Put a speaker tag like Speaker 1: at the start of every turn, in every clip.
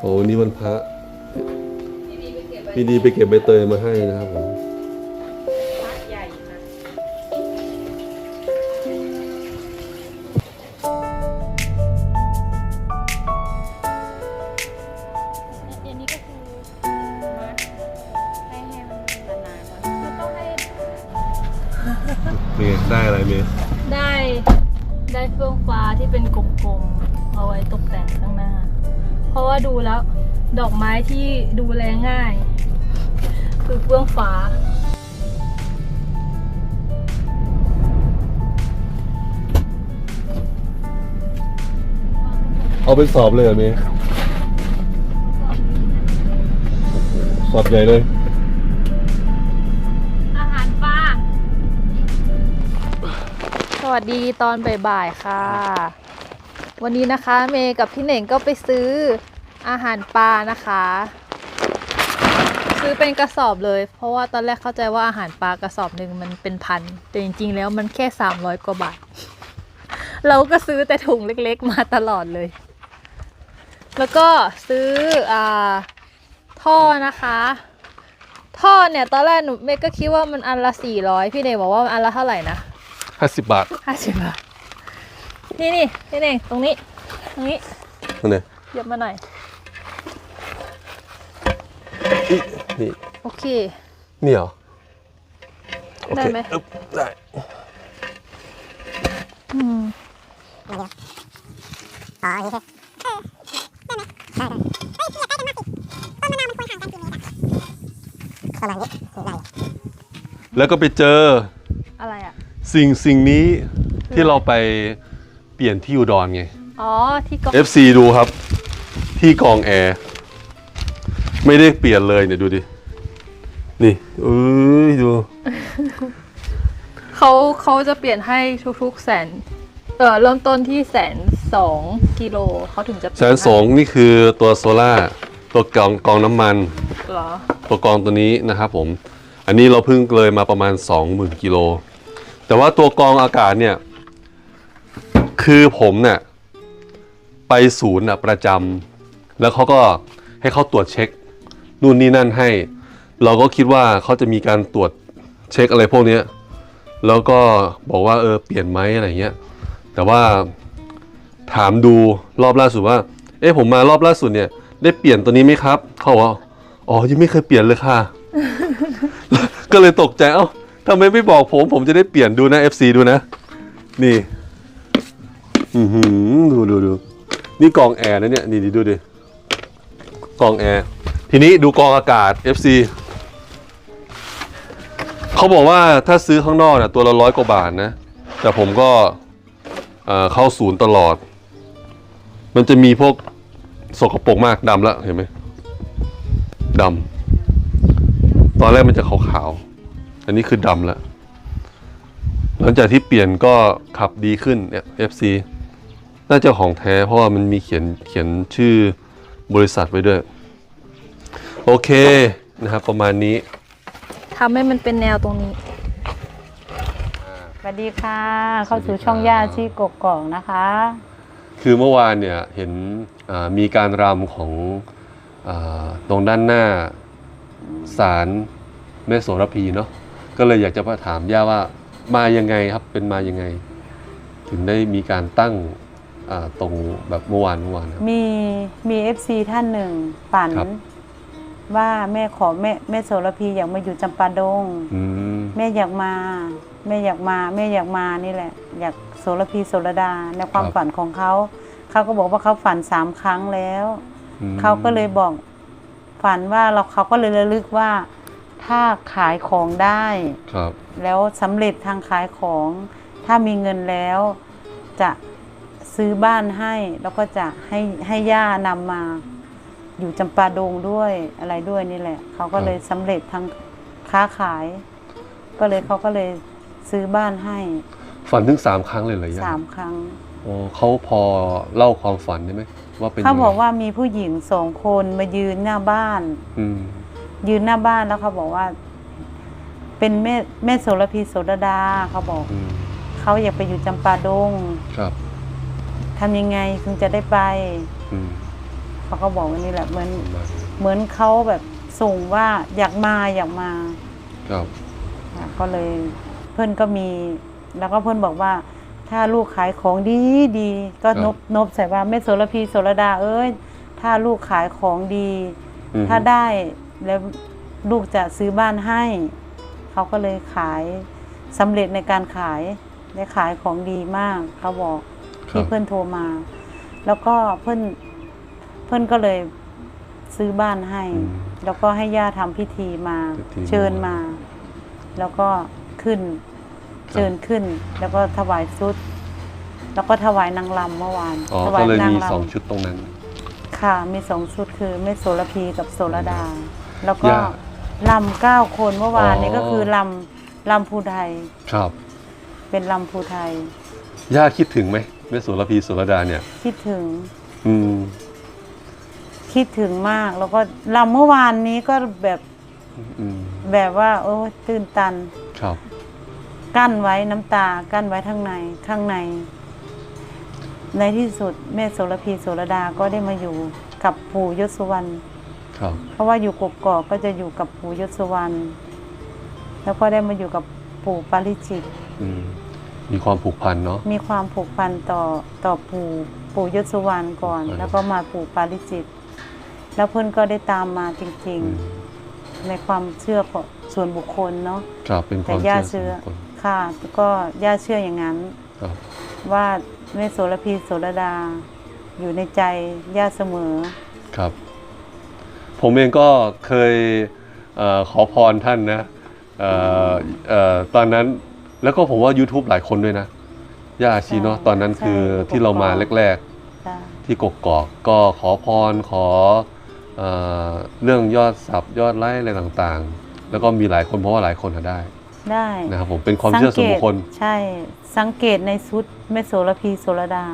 Speaker 1: โอ้วันนี้วันพระ
Speaker 2: พี่ดีไปเก็บไว้
Speaker 1: พี่ดีไปเก็บใบเตยมาให้นะครับผม
Speaker 2: ราะว่าดูแล้ว ดอกไม้ที่ดูแลง่าย คือเฟื่องฟ้า
Speaker 1: เอาเป็นสอบเลยเหรอเมย์สอบใหญ่เลย
Speaker 2: อาหารปลาสวัสดีตอนบ่ายๆค่ะ วันนี้นะคะเมย์กับพี่เหน่งก็ไปซื้อ อาหารปลานะคะ ซื้อเป็นกระสอบเลย เพราะว่าตอนแรกเข้าใจว่าอาหารปลากระสอบหนึ่งมันเป็นพัน แต่จริงๆ แล้วมันแค่ 300 กว่าบาท เราก็ซื้อแต่ถุงเล็กๆ มาตลอดเลย แล้วก็ซื้ออ่าท่อนะคะ ท่อเนี่ย ตอนแรกหนูเมย์ก็คิดว่ามันอันละสี่ร้อยพี่เนยบอกว่ามันอันละเท่าไหร่นะ
Speaker 1: ห้าสิบบาท
Speaker 2: ห้าสิบบาทนี่นี่พี่เนยตรงนี้ ตรงนี้
Speaker 1: นั่นไง
Speaker 2: เหยียบมาหน่อย
Speaker 1: นี่
Speaker 2: โอเค
Speaker 1: นี่เหรอโอเค
Speaker 2: ได้ไหม
Speaker 1: อึ๊บได้
Speaker 2: อืม
Speaker 3: อ๋ออย่างนี้ใช่เออได้ไหมได้ได้เฮ้ยอยากได้กันมากสิต้นมะนาวมันควรห่างกันกี่เมตรอะประมาณนี้ถึงได้
Speaker 1: แล้วก็ไปเจอ
Speaker 2: อะไรอะ
Speaker 1: สิ่งสิ่งนี้ที่เราไปเปลี่ยนที่อุดรไง
Speaker 2: อ๋อที่กอง
Speaker 1: FC ดูครับ ที่กองแอร์ ไม่ได้เปลี่ยนเลยเนี่ยดูดิ นี่เอ้ยดู
Speaker 2: เขาเขาจะเปลี่ยนให้ทุกๆแสน เออเริ่มต้นที่แสนสองกิโลเขาถึงจะเปลี่
Speaker 1: แส
Speaker 2: ย
Speaker 1: นสองนี่คือตัวโซล่าร์ตัวกองกองน้ำมัน
Speaker 2: เหรอ
Speaker 1: ตัวกองตัวนี้นะครับผม อันนี้เราเพิ่งเลยมาประมาณ 20,000กิโล แต่ว่าตัวกองอากาศเนี่ย คือผมเนี่ยไปศูนย์น่ะประจำแล้วเขาก็ให้เขาตรวจเช็ค นู่นนี่นั่นให้ เราก็คิดว่าเขาจะมีการตรวจเช็คอะไรพวกนี้แล้วก็บอกว่าเออเปลี่ยนไหมอะไรเงี้ย แต่ว่าถามดูรอบล่าสุดว่า เอ๊ะผมมารอบล่าสุดเนี่ย ได้เปลี่ยนตัวนี้ไหมครับ เขาบอกว่าอ๋อยังไม่เคยเปลี่ยนเลยค่ะ ก็เลยตกใจเอ้าทำไมไม่บอกผม ผมจะได้เปลี่ยนดูนะ FC ดูนะ นี่ อือหือดูดูดูนี่กองแอร์นะเนี่ย นี่ดิดูดิกองแอร์ ทีนี้ดูกองอากาศ FC เขาบอกว่าถ้าซื้อข้างนอกเนี่ยตัวละร้อยกว่าบาทนะ แต่ผมก็เข้าศูนย์ตลอด มันจะมีพวกสกปรกมากดำแล้วเห็นไหมดำตอนแรกมันจะขาวๆ อันนี้คือดำแล้ว หลังจากที่เปลี่ยนก็ขับดีขึ้นเนี่ย FC น่าจะของแท้เพราะว่ามันมีเขียนเขียนชื่อบริษัทไว้ด้วย โอเคนะครับประมาณนี้
Speaker 2: ทำให้มันเป็นแนวตรงนี้
Speaker 4: สวัสดีค่ะ เข้าสู่ช่องย่าชีกกอกนะคะ
Speaker 1: คือเมื่อวานเนี่ยเห็นอ่ามีการรำของอาตรงด้านหน้าศาลแม่โสระพีเนาะก็เลยอยากจะมาถามย่าว่ามายังไงครับเป็นมายังไง ถึงได้มีการตั้งอ่าตรงแบบเมื่อวานเมื่อวานครับ
Speaker 4: มีมีเอฟซีท่านหนึ่งฝัน
Speaker 1: ครับ
Speaker 4: ว่าแม่ขอแม่แม่โสระพีอยากมาอยู่จำปาดง
Speaker 1: อืม
Speaker 4: แม่อยากมา แม่อยากมา แม่อยากมานี่แหละ อยากโสระพีโสระดาในความฝันของเขาเขาก็บอกว่าเขาฝันสามครั้งแล้ว
Speaker 1: อืม
Speaker 4: เขาก็เลยบอกฝันว่าเราเขาก็เลยระลึกว่า ถ้าขายของได้
Speaker 1: ครับ
Speaker 4: แล้วสำเร็จทางขายของ ถ้ามีเงินแล้ว จะซื้อบ้านให้ แล้วก็จะให้ให้ย่านำมา อยู่จำปาดงด้วยอะไรด้วยนี่แหละ เขาก็เลยสำเร็จทางค้าขาย ก็เลยเขาก็เลยซื้อบ้านให้
Speaker 1: ฝันถึงสามครั้งเลยเหรอย่า
Speaker 4: สามครั้ง
Speaker 1: อ๋อเขาพอเล่าความฝันได้ไหมว่าเป็น
Speaker 4: เขา
Speaker 1: ยังไง
Speaker 4: บอกว่ามีผู้หญิงสองคนมายืนหน้าบ้าน
Speaker 1: อืม
Speaker 4: ยืนหน้าบ้านแล้วเขาบอกว่า เป็นแม่แม่โสระพีโสระดาเขาบอก
Speaker 1: อืม
Speaker 4: เขาอยากไปอยู่จำปาดง
Speaker 1: ครับ
Speaker 4: ทำยังไงถึงจะได้ไป
Speaker 1: อืม
Speaker 4: เขาก็บอกว่านี่แหละเหมือน
Speaker 1: ประมาณนี้
Speaker 4: เหมือนเขาแบบส่งว่าอยากมาอยากมา
Speaker 1: ครับ
Speaker 4: ค่ะก็เลยเพื่อนก็มี แล้วก็เพื่อนบอกว่า ถ้าลูกขายของดีดีก็นบนบใส่ว่าแม่โสระพีโสระดาเอ้ย ถ้าลูกขายของดี
Speaker 1: อืม
Speaker 4: ถ้าได้แล้วลูกจะซื้อบ้านให้ เขาก็เลยขายสำเร็จในการขายได้ขายของดีมากเขาบอก
Speaker 1: ครั
Speaker 4: ที่
Speaker 1: บ
Speaker 4: เพื่อนโทรมา แล้วก็เพื่อน เพื่อนก็เลยซื้อบ้านให้
Speaker 1: อืม
Speaker 4: แล้วก็ให้ย่าทำพิธีมา
Speaker 1: พิธี
Speaker 4: เชิญมา แล้วก็ขึ้นเชิญขึ้น แล้วก็ถวายชุด แล้วก็ถวายนางรำเมื่อวาน
Speaker 1: อ๋อ
Speaker 4: ถวา
Speaker 1: ก็เลย
Speaker 4: นาง
Speaker 1: มี
Speaker 4: ร
Speaker 1: สองชุดตรงนั้นำ
Speaker 4: ค่ะ มีสองชุดคือแม่โสระพีกับโสระดา แล้วก็
Speaker 1: ย่า
Speaker 4: ลำเก้าคนเมื่อวานนี้
Speaker 1: อ๋อ
Speaker 4: ก็คือลำลำภูไทย
Speaker 1: ครับ
Speaker 4: เป็นลำภูไทย
Speaker 1: ย่าคิดถึงไหมแม่สุรพีสุรดาเนี่ย
Speaker 4: คิดถึง
Speaker 1: อืม
Speaker 4: คิดถึงมากแล้วก็ลำเมื่อวานนี้ก็แบบ
Speaker 1: อืม
Speaker 4: แบบว่า โอ้ตื่นตัน
Speaker 1: ครับ
Speaker 4: กั้นไว้น้ำตา กั้นไว้ข้างในข้างใน ในที่สุดแม่โสระพีโสระดาก็ได้มาอยู่กับปู่ยศสุวรรณ
Speaker 1: ครับ
Speaker 4: เพราะว่าอยู่กกอกก็จะอยู่กับปู่ยศสุวรรณแล้วก็ได้มาอยู่กับปู่ปาริจิต
Speaker 1: อืมมีความผูกพันเนาะ
Speaker 4: มีความผูกพันต่อต่อปู่ปู่ยศสุวรรณก่อน
Speaker 1: ครับ
Speaker 4: แล้วก็มาปู่ปาริจิต แล้วเพื่อนก็ได้ตามมาจริง
Speaker 1: อืม
Speaker 4: ๆในความเชื่อของส่วนบุคคลเนาะ
Speaker 1: ครับเป็นค
Speaker 4: แต่
Speaker 1: วาม
Speaker 4: ย่า
Speaker 1: เชื่
Speaker 4: เชื่
Speaker 1: อ
Speaker 4: อ
Speaker 1: ส่วนบุคคล
Speaker 4: ค่ะก็ย่าเชื่ออย่างนั้น
Speaker 1: ครับ
Speaker 4: ว่าแม่โสระพีโสระดา อยู่ในใจย่าเสมอ
Speaker 1: ครับ ผมเองก็เคยเออขอพรท่านนะเอ่อเอ่อตอนนั้นแล้วก็ผมว่า YouTube หลายคนด้วยนะย่าอาชีเนาะ
Speaker 4: ใช่
Speaker 1: ตอนนั้นคือ
Speaker 4: ใช่
Speaker 1: ที่เรามา
Speaker 4: กกอก
Speaker 1: แรก
Speaker 4: จ้ะ
Speaker 1: ๆที่กกอกก็ขอพรขอ เออเรื่องยอดสับยอดไลค์อะไรต่างๆ แล้วก็มีหลายคนเพราะว่าหลายคนอะได้
Speaker 4: ได้
Speaker 1: นะครับผมเป็นความเชื่อส่วนบุคคล
Speaker 4: ใช่ สังเกตในชุดแม่โสระพีโสระดา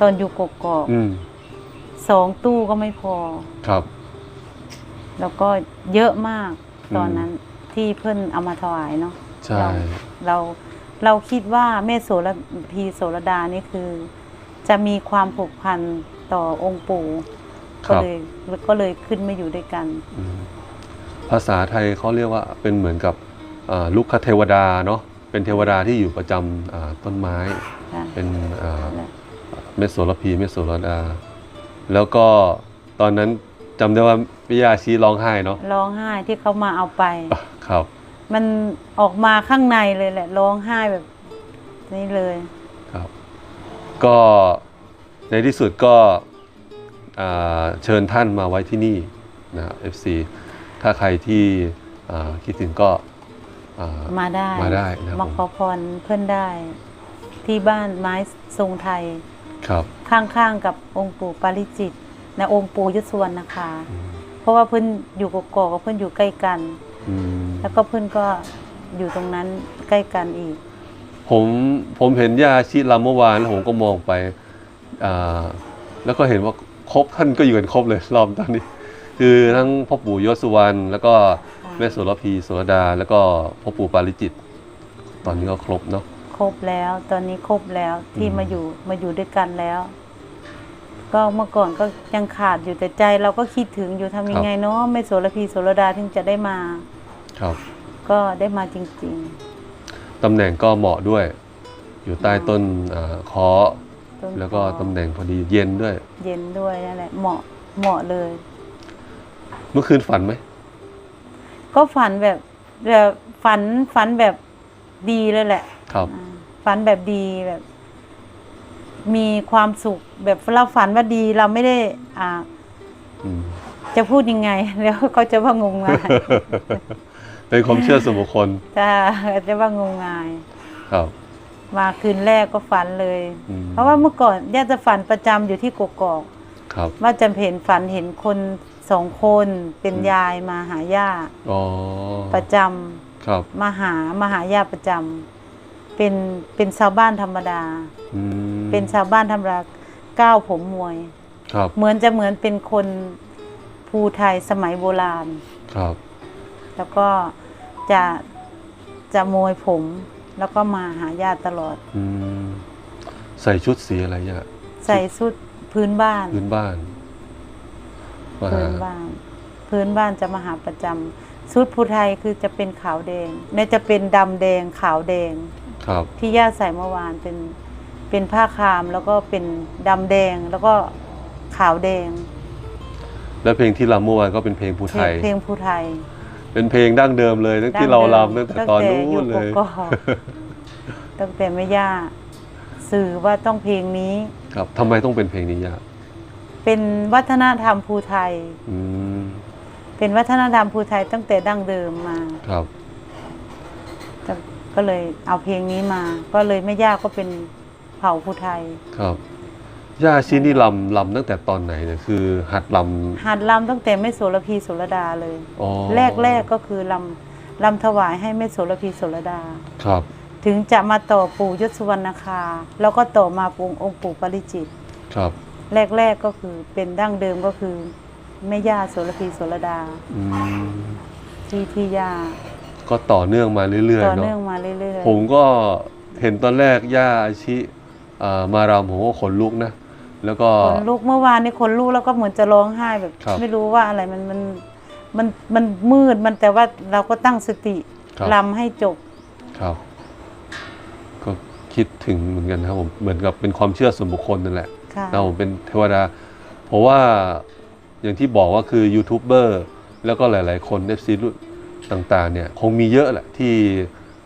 Speaker 4: ตอนอยู่กกอก
Speaker 1: อืม
Speaker 4: สองตู้ก็ไม่พอ
Speaker 1: ครับ
Speaker 4: แล้วก็เยอะมาก
Speaker 1: อืม
Speaker 4: ตอนนั้นที่เพื่อนเอามาถวายเนาะ
Speaker 1: ใช่
Speaker 4: เราเราเราคิดว่าแม่โสระพีโสระดานี่คือ จะมีความผูกพันต่อองค์ปู่
Speaker 1: ค
Speaker 4: ก็
Speaker 1: รับ
Speaker 4: เลยก็เลยขึ้นมาอยู่ด้วยกัน
Speaker 1: อืมภาษาไทยเขาเรียกว่าเป็นเหมือนกับอ่าลูกคเทวดาเนาะเป็นเทวดาที่อยู่ประจำอ่าต้นไม้
Speaker 4: ค่ะ
Speaker 1: เป็นอ่า
Speaker 4: และ
Speaker 1: เมสโสระพีเมสโสระดา แล้วก็ตอนนั้นจำได้ว่าพิยาชีร้องไห้เนาะ
Speaker 4: ร้องไห้ที่เขามาเอาไป
Speaker 1: ครับ
Speaker 4: มันออกมาข้างในเลยแหละร้องไห้แบบนี้เลย
Speaker 1: ครับก็ในที่สุดก็อ่า เชิญท่านมาไว้ที่นี่นะครับ FC ถ้าใครที่อ่าคิดถึงก็อ่า
Speaker 4: มาได้
Speaker 1: มาได้นะครับ
Speaker 4: มาขอพรเพื่อนได้ ที่บ้านไม้ทรงไทย
Speaker 1: ครับ
Speaker 4: ข้างๆกับองค์ปู่ปาริจิตนะองค์ปู่ยศวรรณนะคะ
Speaker 1: อืม
Speaker 4: เพราะว่าเพื่อนอยู่กกอกกับเพื่อนอยู่ใกล้กัน
Speaker 1: อืม
Speaker 4: แล้วก็เพื่อนก็อยู่ตรงนั้นใกล้กันอีก
Speaker 1: ผมผมเห็นยาชีลำเมื่อวานแล้วผมก็มองไปอ่าแล้วก็เห็นว่า ครบท่านก็อยู่กันครบเลยรอบตอนนี้ คือทั้งพ่อปู่ยศสุวรรณแล้วก็แม่โสระพีโสระดา แล้วก็พ่อปู่ปาริจิต ตอนนี้ก็ครบเนาะ
Speaker 4: ครบแล้ว ตอนนี้ครบแล้วที่
Speaker 1: อืม
Speaker 4: มาอยู่มาอยู่ด้วยกันแล้ว ก็เมื่อก่อนก็ยังขาดอยู่แต่ใจเราก็คิดถึงอยู่ทำยังไงเนาะไม่โสระพีโสระดาถึงจะได้มา
Speaker 1: ครับ
Speaker 4: ก็ได้มาจริง
Speaker 1: ตำแหน่งก็เหมาะด้วย อยู่ใต้ต้นอ่าเคาะ
Speaker 4: ๆต้น
Speaker 1: แล้วก็
Speaker 4: คอ
Speaker 1: ตำแหน่งพอดีเย็นด้วย
Speaker 4: เย็นด้วยนั่นแหละเหมาะเหมาะเลย
Speaker 1: เมื่อคืนฝันไหม
Speaker 4: ก็ฝันแบบแบบฝันฝันแบบดีเลยแหละ
Speaker 1: ครับ
Speaker 4: อ่าฝันแบบดีแบบ มีความสุขแบบเราฝันว่าดีเราไม่ได้ อ่า
Speaker 1: อืม
Speaker 4: จะพูดยังไง แล้วเขาจะว่างมงาย
Speaker 1: เป็นความเชื่อส่วนบุคคล
Speaker 4: จะจะว่างมงาย
Speaker 1: ครับ
Speaker 4: มาคืนแรกก็ฝันเลย
Speaker 1: อืม
Speaker 4: เพราะว่าเมื่อก่อนย่าจะฝันประจำอยู่ที่กกอก
Speaker 1: ครับ
Speaker 4: ว่าจะเห็นฝันเห็นคนสองคนเป็นยายมาหาย่า
Speaker 1: อ๋อ
Speaker 4: ประจ
Speaker 1: ครับำ
Speaker 4: มาหามาหาย่าประจำเป็นเป็นชาวบ้านธรรมดา
Speaker 1: อืม
Speaker 4: เป็นชาวบ้านธรรมดาก้าวผมมวย
Speaker 1: ครับ
Speaker 4: เหมือนจะเหมือนเป็นคนภูไทยสมัยโบราณ
Speaker 1: ครับ
Speaker 4: แล้วก็จะจะโมยผม แล้วก็มาหาญาติตลอด
Speaker 1: อืมใส่ชุดสีอะไรเนี่ย
Speaker 4: ใส่ชุดพื้นบ้าน
Speaker 1: พื้นบ้านมา
Speaker 4: พื้นบ้าน พื้นบ้านจะมาหาประจำชุดภูไทยคือจะเป็นขาวแดงเนี่ยจะเป็นดำแดงขาวแดง
Speaker 1: ครับ
Speaker 4: ที่ย่าใส่เมื่อวานเป็นเป็นผ้าคามแล้วก็เป็นดำแดงแล้วก็ขาวแดง
Speaker 1: และเพลงที่รำเมื่อวานก็เป็นเพลงภู
Speaker 4: เพ
Speaker 1: ไท
Speaker 4: ลง
Speaker 1: ย
Speaker 4: เพลงภูไทย
Speaker 1: เป็นเพลงดั้งเดิมเลยตั้งที่เรารำตั้งแต่ตอนนู้
Speaker 4: ยู่
Speaker 1: นเลย
Speaker 4: กอกตั้งแต่แม่ย่าสื่อว่าต้องเพลงนี้
Speaker 1: ครับทำไมต้องเป็นเพลงนี้ยะ
Speaker 4: เป็นวัฒนธรรมภูไทย
Speaker 1: อืม
Speaker 4: เป็นวัฒนธรรมภูไทยตั้งแต่ดั้งเดิมมา
Speaker 1: ครับ
Speaker 4: แต่ก็เลยเอาเพลงนี้มา ก็เลยแม่ย่าก็เป็นเผ่าภูไทย
Speaker 1: ครับ ย่าชีนี่ลำลำตั้งแต่ตอนไหนเนี่ยคือหัดล
Speaker 4: หัดลำตั้งแต่แม่โสระพีโสระดาเลยำ
Speaker 1: อ๋อ
Speaker 4: แรกแรกๆก็คือลำลำถวายให้แม่โสระพีโสระดา
Speaker 1: ครับ
Speaker 4: ถึงจะมาต่อปู่ยศสุวรรณคา แล้วก็ต่อมาปู่องค์ปู่ปาริจิตร
Speaker 1: ครับ
Speaker 4: แรกๆก็คือเป็นดั้งเดิมก็คือแม่ย่าโสระพีโสระดา
Speaker 1: อืม
Speaker 4: ที่ที่ย่า
Speaker 1: ก็ต่อเนื่องมาเรื่อย
Speaker 4: ต่อ
Speaker 1: ๆเนาะ
Speaker 4: เนื่องมาเรื่อย
Speaker 1: ผมก็เห็นตอนแรกย่าอาชิอ่ามารำผมก็ขนลุกนะ แล้วก็
Speaker 4: ๆคนลูกเมื่อวานนี่คนลูกแล้วก็เหมือนจะร้องไห้แบบ
Speaker 1: ครับ
Speaker 4: ไม่รู้ว่าอะไรมันมันมันมันมืดมันแต่ว่าเราก็ตั้งสติ
Speaker 1: ครับ
Speaker 4: ลำให้จบ
Speaker 1: ครับ ก็คิดถึงเหมือนกันครับผมเหมือนกับเป็นความเชื่อส่วนบุคคลนั่นแหละ
Speaker 4: ค่ะ
Speaker 1: นะผมเป็นเทวดา เพราะว่าอย่างที่บอกว่าคือยูทูบเบอร์แล้วก็หลาย ๆ คนเอฟซีรุ่นต่าง ๆ เนี่ยคงมีเยอะแหละที่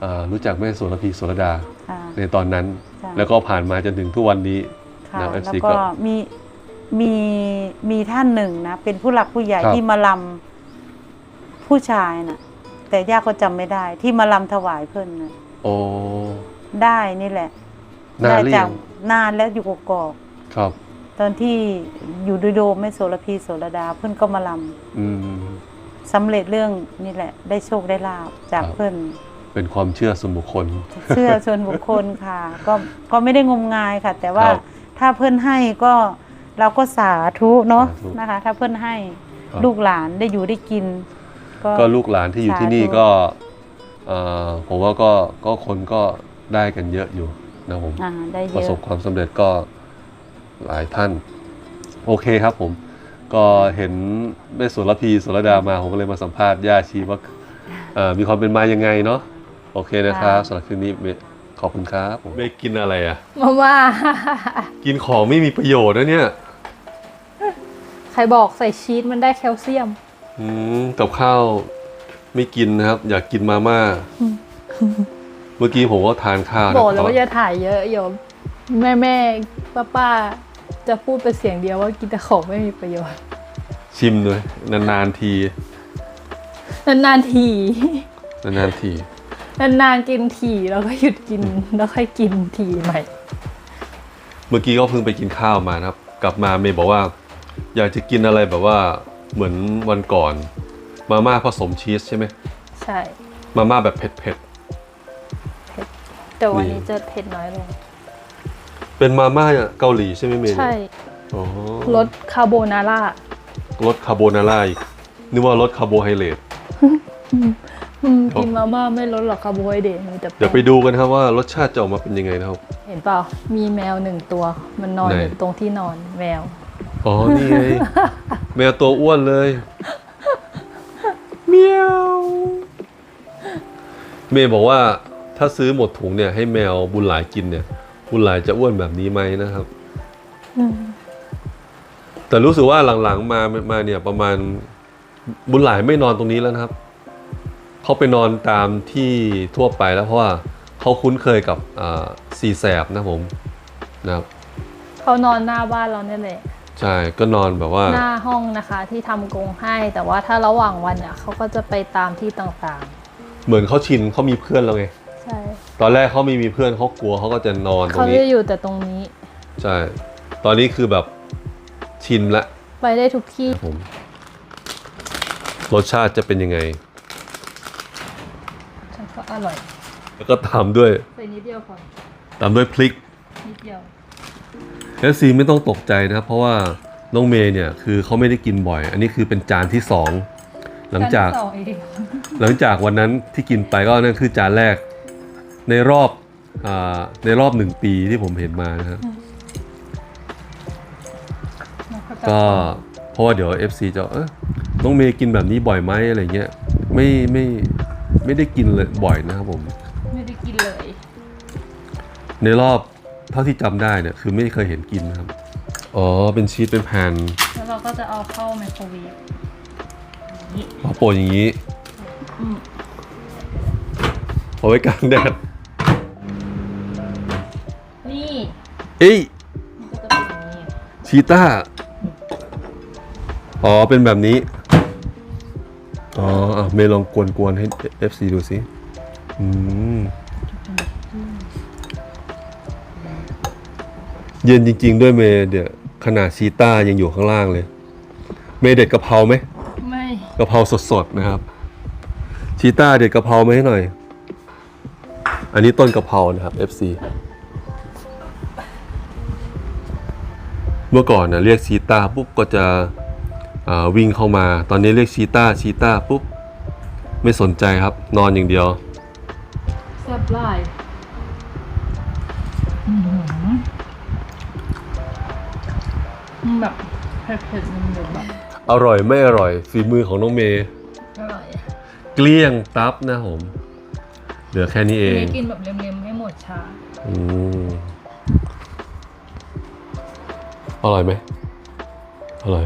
Speaker 1: อ่ารู้จักแม่โสระพีโสระดา
Speaker 4: ค่ะ
Speaker 1: ในตอนนั้น
Speaker 4: ค่ะ
Speaker 1: แล้วก็ผ่านมาจนถึงทุกวันนี้
Speaker 4: ค่ะ
Speaker 1: แล้
Speaker 4: แล้วว
Speaker 1: FC
Speaker 4: ก็
Speaker 1: ก็
Speaker 4: มีมีมีท่านหนึ่งนะ เป็นผู้หลักผู้ใหญ่
Speaker 1: ครับ
Speaker 4: ที่มาลำผู้ชายน่ะ แต่ย่าก็จำไม่ได้ ที่มาลำถวายเพิ่นน่ะ
Speaker 1: โอ้
Speaker 4: ได้นี่แหละ
Speaker 1: นาน
Speaker 4: ได้
Speaker 1: หรือ
Speaker 4: จา
Speaker 1: ยั
Speaker 4: ก
Speaker 1: ง
Speaker 4: นานแล้วอยู่กกอก
Speaker 1: ครับ
Speaker 4: ตอนที่อยู่ดูโดมแม่โสระพีโสระดา เพิ่นก็มาล
Speaker 1: อืมำ
Speaker 4: สำเร็จเรื่องนี่แหละ ได้โชคได้ลาบจาก
Speaker 1: ครับ
Speaker 4: เพิ่น
Speaker 1: เป็นความเชื่อส่วนบุคคล
Speaker 4: เชื่อส่วนบุคคลค่ะ ก็ก็ไม่ได้งมงายค่ะ แต่ว่า
Speaker 1: ครับ
Speaker 4: ถ้าเพื่อนให้ก็เราก็สาธุเนาะ
Speaker 1: สาธุ
Speaker 4: นะคะ ถ้าเพื่อนให้
Speaker 1: ครับ
Speaker 4: ลูกหลานได้อยู่ได้กิน
Speaker 1: ก็ลูกหลานที่อยู่ที่นี่
Speaker 4: สาธุ
Speaker 1: ก็เอ่อผมว่าก็ก็คนก็ได้กันเยอะอยู่นะผม
Speaker 4: อ่าได้เย
Speaker 1: ประสบ
Speaker 4: อะ
Speaker 1: ความสำเร็จก็หลายท่าน โอเคครับผม ก็เห็นแม่สุรพีสุรดามา ผมก็เลยมาสัมภาษณ์ย่าชีว่าเอ่อมีความเป็นมายังไงเนาะโอเคนะครับสำหรับคืนนี้เมย์ ขอบคุณครับผมเมย์กินอะไรอะ
Speaker 2: มาม่า
Speaker 1: กินของไม่มีประโยชน์นะเนี่ย
Speaker 2: ใครบอกใส่ชีสมันได้แคลเซียม
Speaker 1: อืมกับข้าวไม่กินนะครับ อยากกินมาม่า เมื่อกี้ผมก็ทานข้าวนะ
Speaker 2: บอกเลยว่า
Speaker 1: แต่
Speaker 2: อย่าถ่ายเยอะโยม แม่แม่ป้าป้าๆจะพูดเป็นเสียงเดียวว่ากินแต่ของไม่มีประโยชน์
Speaker 1: ชิมเลยนานๆที
Speaker 2: นานๆที
Speaker 1: นานๆที
Speaker 2: นานๆกินทีแล้วก็หยุดกินแล้วค่อยกินทีใหม่
Speaker 1: เมื่อกี้ก็เพิ่งไปกินข้าวมานะครับ กลับมาเมย์บอกว่า อยากจะกินอะไรแบบว่าเหมือนวันก่อน มาม่าผสมชีสใช่ไหม
Speaker 2: ใช่
Speaker 1: มาม่าแบบเผ็ด
Speaker 2: แต่วัน
Speaker 1: นี่
Speaker 2: นี้จะเผ็ดน้อยลง
Speaker 1: ๆเป็นมาม่าเกาหลีใช่ไหมเมย์
Speaker 2: ใช่
Speaker 1: อ๋อ
Speaker 2: รสคาโบนาร่าร
Speaker 1: สคาโบนาร่าอีกนึกว่ารสคาร์โบไฮเดรต
Speaker 2: อืมกินมาม่าไม่ลดหรอกคาร์โบไฮเดรตมีแต่แป้ง
Speaker 1: เดี๋ยวไปดูกันครับว่ารสชาติจะออกมาเป็นยังไงนะครับ
Speaker 2: เห็นเปล่า มีแมวหนึ่งตัว มันนอน
Speaker 1: ไหน
Speaker 2: อยู่ตรงที่นอนแมว
Speaker 1: อ๋อ นี่ไง แมวตัวอ้วนเลยเมียวเมย์บอกว่าถ้าซื้อหมดถุงเนี่ยให้แมวบุญหลายกินเนี่ย บุญหลายจะอ้วนแบบนี้ไหมนะครับแต่รู้สึกว่าหลังๆมามาเนี่ยประมาณบุญหลายไม่นอนตรงนี้แล้วนะครับ เขาไปนอนตามที่ทั่วไปแล้วเพราะว่าเขาคุ้นเคยกับอ่าสีแสบนะผมนะครับ
Speaker 2: เขานอนหน้าบ้านเราเนี่ยแหละ
Speaker 1: ใช่ก็นอนแบบว่า
Speaker 2: หน้าห้องนะคะที่ทำกรงให้แต่ว่าถ้าระหว่างวันเนี่ยเขาก็จะไปตามที่ต่าง
Speaker 1: เหมือนเขาชินเขามีเพื่อนแล้วไง
Speaker 2: ๆใช่
Speaker 1: ตอนแรกเขาไม่มีเพื่อนเขากลัวเขาก็จะนอนตร
Speaker 2: เขา
Speaker 1: งนี้
Speaker 2: จะอยู่แต่ตรงนี้
Speaker 1: ใช่ตอนนี้คือแบบชินละ
Speaker 2: ไปได้ทุกที่
Speaker 1: ผมรสชาติจะเป็นยังไง
Speaker 2: ฉันก็ อร่อย
Speaker 1: แล้วก็ตามด้วย
Speaker 2: ใส่นิดเดียวพอ
Speaker 1: ตามด้วยพริก
Speaker 2: นิดเดียว
Speaker 1: เอฟซีไม่ต้องตกใจนะครับเพราะว่าน้องเมย์เนี่ยคือเขาไม่ได้กินบ่อย อันนี้คือเป็นจานที่สองหลังจาก
Speaker 2: จนที่สองเอง
Speaker 1: หลังจากวันนั้นที่กินไปก็นั่นคือจานแรกในรอบอาในรอบหนึ่งปีที่ผมเห็นมานะครับ
Speaker 2: แล้วจะ
Speaker 1: ก็เพราะว่าเดี๋ยว FC จะเออน้องเมย์กินแบบนี้บ่อยไหมอะไรเงี้ยไม่ไม่ ไม่ได้กินเลยบ่อยนะครับผม
Speaker 2: ไม่ได้กินเลย
Speaker 1: ในรอบเท่าที่จำได้เนี่ยคือไม่เคยเห็นกินนะครับ อ๋อเป็นชีสเป็นแผ่น
Speaker 2: แล้วเราก็จะเอาเข้าไมโครเวฟ
Speaker 1: พอโปะอย่างนี้
Speaker 2: อืม
Speaker 1: เอาไว้กลางแดด
Speaker 2: นี่
Speaker 1: เอ้ย
Speaker 2: มันก็จะเป็นอย่างนี้
Speaker 1: ชีต้า อ๋อเป็นแบบนี้ อ๋ออะเมย์ลองกวนๆให้ FC ดูสิอืมเย็นจริง ๆ ด้วยเมย์เดี๋ยวขนาดชีต้ายังอยู่ข้างล่างเลย เมย์เด็ดกะเพราไหม
Speaker 2: ไม่
Speaker 1: กะเพราสดๆนะครับ ชีต้าเด็ดกะเพรามาให้หน่อย อันนี้ต้นกะเพรานะครับ FC เมื่อก่อนนะเรียกชีต้าปุ๊บก็จะอ่า วิ่งเข้ามา ตอนนี้เรียกชีต้าชีต้าปุ๊บไม่สนใจครับ นอนอย่างเดียว
Speaker 2: แซ่บไล่อือหือมันแบบเผ็ดๆมันแบบ
Speaker 1: อร่อยไม่อร่อยฝีมือของน้องเมย์
Speaker 2: อร่อย
Speaker 1: เกลี้ยงตับนะผม เหลือแค่นี้เอง
Speaker 2: ไม่กินแบบเล็มๆให้หมดชา
Speaker 1: อืมอร่อยไหมอร่อย